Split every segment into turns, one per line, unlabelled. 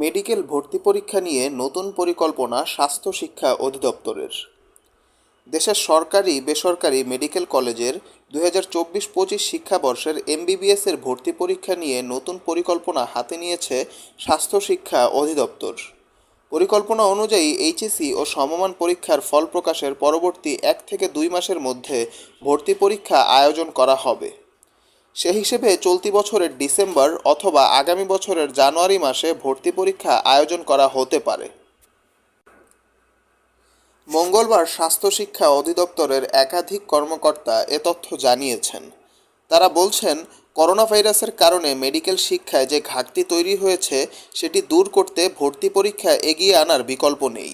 Medical ভর্তি পরীক্ষা নিয়ে নতুন পরিকল্পনা স্বাস্থ্য শিক্ষা অধিদপ্তরের। দেশের সরকারি, বেসরকারি মেডিকেল কলেজের দুই হাজার চব্বিশ পঁচিশ শিক্ষাবর্ষের এমবিবিএস এর ভর্তি পরীক্ষা নিয়ে নতুন পরিকল্পনা হাতে নিয়েছে স্বাস্থ্য শিক্ষা অধিদপ্তর। পরিকল্পনা অনুযায়ী এইচএসি ও সমমান পরীক্ষার ফল প্রকাশের পরবর্তী এক থেকে দুই মাসের মধ্যে ভর্তি পরীক্ষা আয়োজন করা হবে। সে হিসেবে চলতি বছরের ডিসেম্বর অথবা আগামী বছরের জানুয়ারি মাসে ভর্তি পরীক্ষা আয়োজন করা হতে পারে। মঙ্গলবার স্বাস্থ্য শিক্ষা অধিদপ্তরের একাধিক কর্মকর্তা এ তথ্য জানিয়েছেন। তারা বলছেন করোনা ভাইরাসের কারণে মেডিকেল শিক্ষায় যে ঘাটতি তৈরি হয়েছে, সেটি দূর করতে ভর্তি পরীক্ষা এগিয়ে আনার বিকল্প নেই।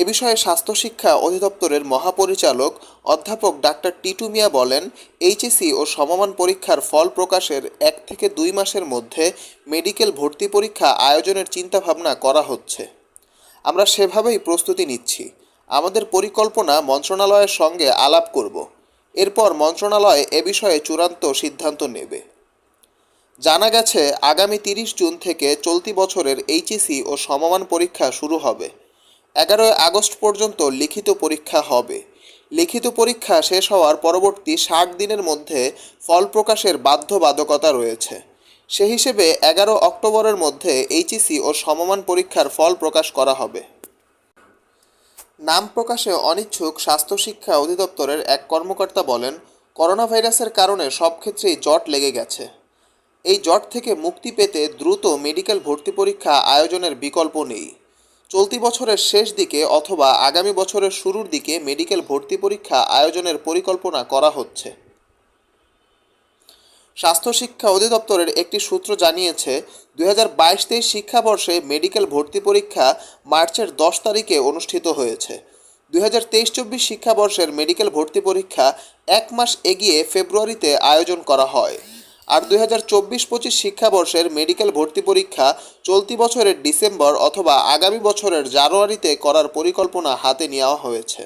এ বিষয়ে স্বাস্থ্য শিক্ষা অধিদপ্তরের মহাপরিচালক অধ্যাপক ডাক্তার টিটু মিয়া বলেন এইচএসি ও সমমান পরীক্ষার ফল প্রকাশের এক থেকে দুই মাসের মধ্যে মেডিকেল ভর্তি পরীক্ষা আয়োজনের চিন্তাভাবনা করা হচ্ছে। আমরা সেভাবেই প্রস্তুতি নিচ্ছি। আমাদের পরিকল্পনা মন্ত্রণালয়ের সঙ্গে আলাপ করব। এরপর মন্ত্রণালয় এ বিষয়ে চূড়ান্ত সিদ্ধান্ত নেবে। জানা গেছে, আগামী তিরিশ জুন থেকে চলতি বছরের এইচএসি ও সমমান পরীক্ষা শুরু হবে। এগারোই আগস্ট পর্যন্ত লিখিত পরীক্ষা হবে। লিখিত পরীক্ষা শেষ হওয়ার পরবর্তী ষাট দিনের মধ্যে ফল প্রকাশের বাধ্যবাধকতা রয়েছে। সে হিসেবে এগারো অক্টোবরের মধ্যে এইচএসি ও সমমান পরীক্ষার ফল প্রকাশ করা হবে। নাম প্রকাশে অনিচ্ছুক স্বাস্থ্য শিক্ষা অধিদপ্তরের এক কর্মকর্তা বলেন করোনা ভাইরাসের কারণে সব ক্ষেত্রেই জট লেগে গেছে। এই জট থেকে মুক্তি পেতে দ্রুত মেডিকেল ভর্তি পরীক্ষা আয়োজনের বিকল্প নেই। চলতি বছরের শেষ দিকে অথবা আগামী বছরের শুরুর দিকে মেডিকেল ভর্তি পরীক্ষা আয়োজনের পরিকল্পনা করা হচ্ছে। স্বাস্থ্য শিক্ষা অধিদপ্তরের একটি সূত্র জানিয়েছে, দুই হাজার বাইশ তেইশ শিক্ষাবর্ষে মেডিকেল ভর্তি পরীক্ষা মার্চের দশ তারিখে অনুষ্ঠিত হয়েছে। দুই হাজার তেইশ চব্বিশ শিক্ষাবর্ষের মেডিকেল ভর্তি পরীক্ষা এক মাস এগিয়ে ফেব্রুয়ারিতে আয়োজন করা হয়। আর দুই হাজার চব্বিশ পঁচিশ শিক্ষাবর্ষের মেডিকেল ভর্তি পরীক্ষা চলতি বছরের ডিসেম্বর অথবা আগামী বছরের জানুয়ারিতে করার পরিকল্পনা হাতে নেওয়া হয়েছে।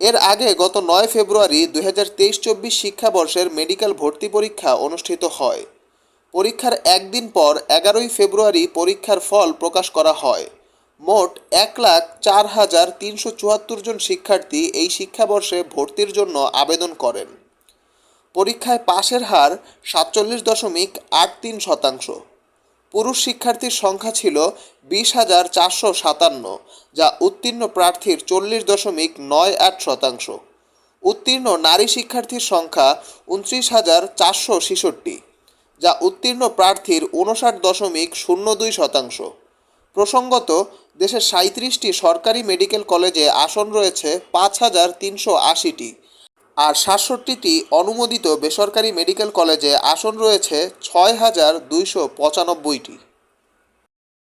এর আগে গত নয় ফেব্রুয়ারি দুই হাজার তেইশ চব্বিশ শিক্ষাবর্ষের মেডিকেল ভর্তি পরীক্ষা অনুষ্ঠিত হয়। পরীক্ষার একদিন পর এগারোই ফেব্রুয়ারি পরীক্ষার ফল প্রকাশ করা হয়। মোট এক লাখ চার হাজার তিনশো চুয়াত্তর জন শিক্ষার্থী এই শিক্ষাবর্ষে ভর্তির জন্য আবেদন করেন। পরীক্ষায় পাশের হার সাতচল্লিশ দশমিক আট তিন শতাংশ। পুরুষ শিক্ষার্থীর সংখ্যা ছিল বিশ হাজার চারশো সাতান্ন, যা উত্তীর্ণ প্রার্থীর চল্লিশ দশমিক নয় আট শতাংশ। উত্তীর্ণ নারী শিক্ষার্থীর সংখ্যা উনত্রিশ হাজার চারশো ছেষট্টি, যা উত্তীর্ণ প্রার্থীর উনষাট দশমিক শূন্য দুই শতাংশ। প্রসঙ্গত, দেশের সাঁত্রিশটি সরকারি মেডিকেল কলেজে আসন রয়েছে পাঁচ হাজার তিনশো আশিটি। আর সাতষট্টিটি অনুমোদিত বেসরকারি মেডিকেল কলেজে আসন রয়েছে ছয় হাজার দুইশো পঁচানব্বইটি।